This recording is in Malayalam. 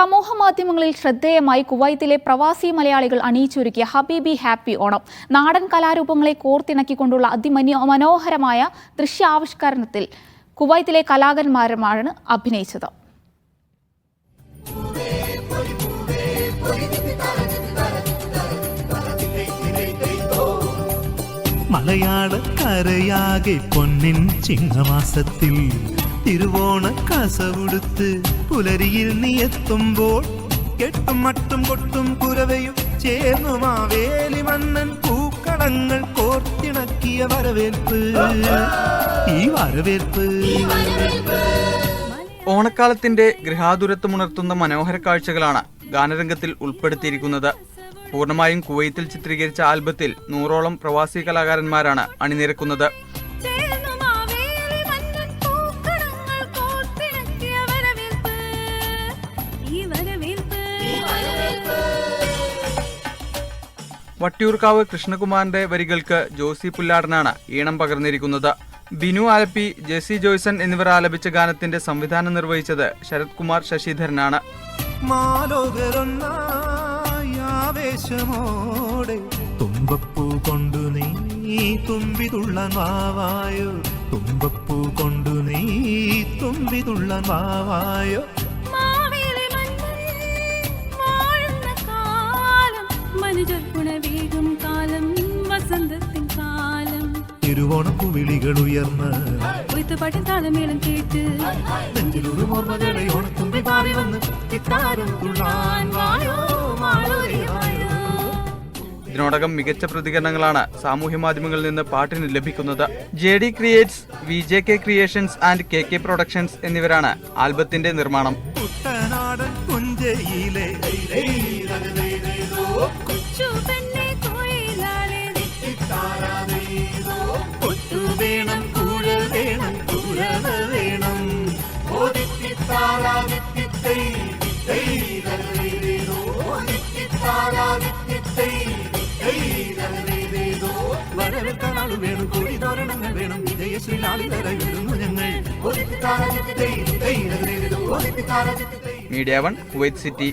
സമൂഹ മാധ്യമങ്ങളിൽ ശ്രദ്ധേയമായി കുവൈത്തിലെ പ്രവാസി മലയാളികൾ അണിയിച്ചൊരുക്കിയ ഹബീബി ഹാപ്പി ഓണം. നാടൻ കലാരൂപങ്ങളെ കോർത്തിണക്കിക്കൊണ്ടുള്ള അതിമനി മനോഹരമായ ദൃശ്യാവിഷ്കരണത്തിൽ കുവൈത്തിലെ കലാകാരന്മാരുമാണ് അഭിനയിച്ചത്. മലയാള കരയാകെ പൊന്നിൻ ചിങ്ങമാസത്തിൽ തിരുവോണ കാസവുടുത്ത് പുലരിയിൽ നീ എത്തുമ്പോൾ കെട്ടും മട്ടും കൊട്ടും കുരവയും ചേർന്നു മാവേലി മണ്ണൻ പൂക്കളങ്ങൾ കോർത്തിണക്കിയ വരവേൽപ്പ്. ഈ വരവേൽപ്പ്. ഓണക്കാലത്തിന്റെ ഗൃഹാതുരത്വമുണർത്തുന്ന മനോഹര കാഴ്ചകളാണ് ഗാനരംഗത്തിൽ ഉൾപ്പെടുത്തിയിരിക്കുന്നത്. പൂർണമായും കുവൈത്തിൽ ചിത്രീകരിച്ച ആൽബത്തിൽ നൂറോളം പ്രവാസി കലാകാരന്മാരാണ് അണിനിരക്കുന്നത്. വട്ടിയൂർക്കാവ് കൃഷ്ണകുമാറിന്റെ വരികൾക്ക് ജോസി പുല്ലാടനാണ് ഈണം പകർന്നിരിക്കുന്നത്. ബിനു ആലപ്പി ജെസി ജോയ്സൺ എന്നിവർ ആലപിച്ച ഗാനത്തിന്റെ സംവിധാനം നിർവഹിച്ചത് ശരത് കുമാർ ശശിധരനാണ്. ആവേശമോടെ തുമ്പപ്പൂ കൊണ്ടു നീ തുമ്പി തുള്ളൻ വാവായോ? തുമ്പപ്പൂ കൊണ്ടു നീ മനുജർക്കുണവേഗം കാലം വസന്തത്തിൻ കാലം. തിരുവോണപ്പൂ വിളികൾ ഉയർന്ന് കൊയ്ത്തുപാട്ടിൻ താളമേളം കേട്ട് നെഞ്ചിലൊരു ഓർമ്മകളെ ഓണത്തുമ്പി പാറി വന്ന് ഇത്താരം തുള്ളാൻ വായോ മാളൂരി വായോ. ഇതിനോടകം മികച്ച പ്രതികരണങ്ങളാണ് സാമൂഹ്യ മാധ്യമങ്ങളിൽ നിന്ന് പാട്ടിന് ലഭിക്കുന്നത്. J D creates V J K creations and K K productions എന്നിവരാണ് ആൽബത്തിന്റെ നിർമ്മാണം. വരവേൽക്കാനാൾ വേണം കോടി തോരണങ്ങൾ വേണം വിജയശ്രീലാളിതര വരുന്നു ഞങ്ങൾ മീഡിയ വൺ കുവൈറ്റ് സിറ്റി